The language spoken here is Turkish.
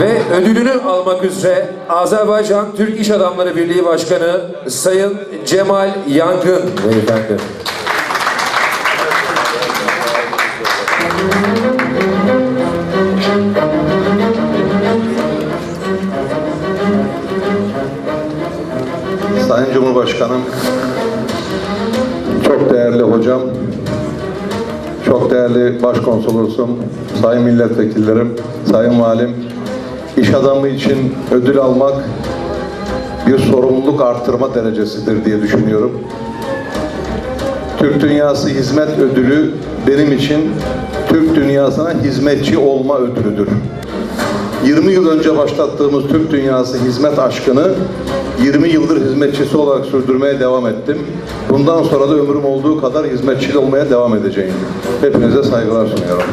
Ve ödülünü almak üzere Azerbaycan Türk İş Adamları Birliği Başkanı Sayın Cemal Yangın beyefendi. Sayın Cumhurbaşkanım, çok değerli hocam, çok değerli başkonsolosum, sayın milletvekillerim, sayın valim, iş adamı için ödül almak bir sorumluluk artırma derecesidir diye düşünüyorum. Türk Dünyası Hizmet Ödülü benim için Türk dünyasına hizmetçi olma ödülüdür. 20 yıl önce başlattığımız Türk Dünyası hizmet aşkını 20 yıldır hizmetçisi olarak sürdürmeye devam ettim. Bundan sonra da ömrüm olduğu kadar hizmetçi olmaya devam edeceğim. Hepinize saygılar sunuyorum.